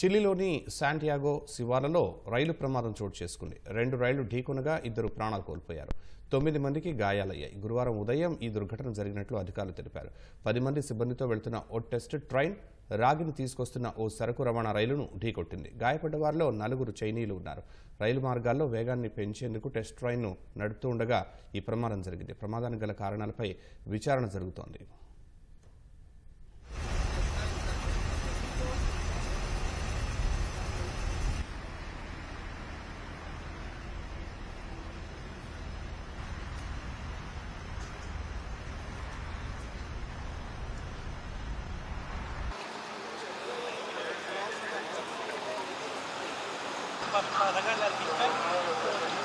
చిలీలోని Santiago శివార్లలో రైలు ప్రమాదం చోటు చేసుకుంది. రెండు రైళ్ళు ఢీకొనగా ఇద్దరు ప్రాణాలు కోల్పోయారు. తొమ్మిది మందికి గాయాలయ్యాయి. గురువారం ఉదయం ఈ దుర్ఘటన జరిగినట్లు అధికారులు తెలిపారు. పది మంది సిబ్బందితో వెళ్తున్న ఓ టెస్ట్ ట్రైన్ రాగిని తీసుకొస్తున్న ఓ సరకు రవాణా రైలును ఢీకొట్టింది. గాయపడ్డ వారిలో నలుగురు చైనీయులు ఉన్నారు. రైలు మార్గాల్లో వేగాన్ని పెంచేందుకు టెస్ట్ ట్రైన్ను నడుపుతూ ఉండగా ఈ ప్రమాదం జరిగింది. ప్రమాదానికి గల కారణాలపై విచారణ జరుగుతోంది. Para sacarle al fiscal